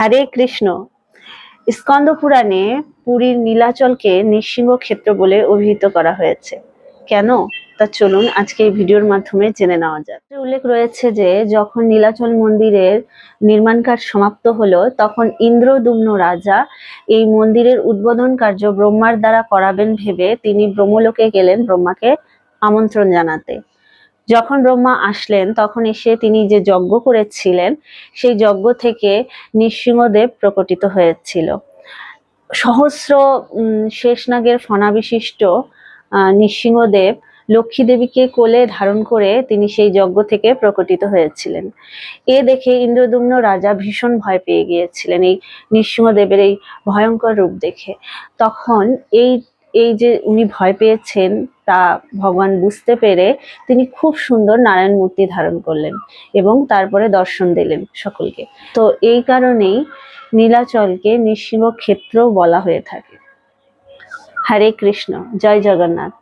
হরে কৃষ্ণ। স্কন্দ পুরাণে পুরীর নীলাচলকে নৃসিংহ ক্ষেত্র বলে অভিহিত করা হয়েছে। কেন? তা চলুন আজকে এই ভিডিওর মাধ্যমে জেনে নেওয়া যাক। উল্লেখ রয়েছে যে, যখন নীলাচল মন্দিরের নির্মাণ কাজ সমাপ্ত হলো, তখন ইন্দ্রদুম্ন রাজা এই মন্দিরের উদ্বোধন কার্য ব্রহ্মার দ্বারা করাবেন ভেবে তিনি ব্রহ্মলোকে গেলেন ব্রহ্মাকে আমন্ত্রণ জানাতে। যখন ব্রহ্মা আসলেন তখন এসে তিনি যে যজ্ঞ করেছিলেন সেই যজ্ঞ থেকে নৃসিংহদেব প্রকটিত হয়েছিল। সহস্র শেষনাগের ফণা বিশিষ্ট আহ, নৃসিংহদেব লক্ষ্মী দেবীকে কোলে ধারণ করে তিনি সেই যজ্ঞ থেকে প্রকটিত হয়েছিলেন। এ দেখে ইন্দ্রদুম্ন রাজা ভীষণ ভয় পেয়ে গিয়েছিলেন এই নৃসিংহদেবের এই ভয়ঙ্কর রূপ দেখে। তখন এই এই যে উনি ভয় পেয়েছেন তা ভগবান বুঝতে পেরে তিনি খুব সুন্দর নারায়ণ মূর্তি ধারণ করলেন এবং তারপরে দর্শন দিলেন সকলকে। তো এই কারণেই নীলাচলকে নৃসিংহ ক্ষেত্র বলা হয়ে থাকে। হরে কৃষ্ণ, জয় জগন্নাথ।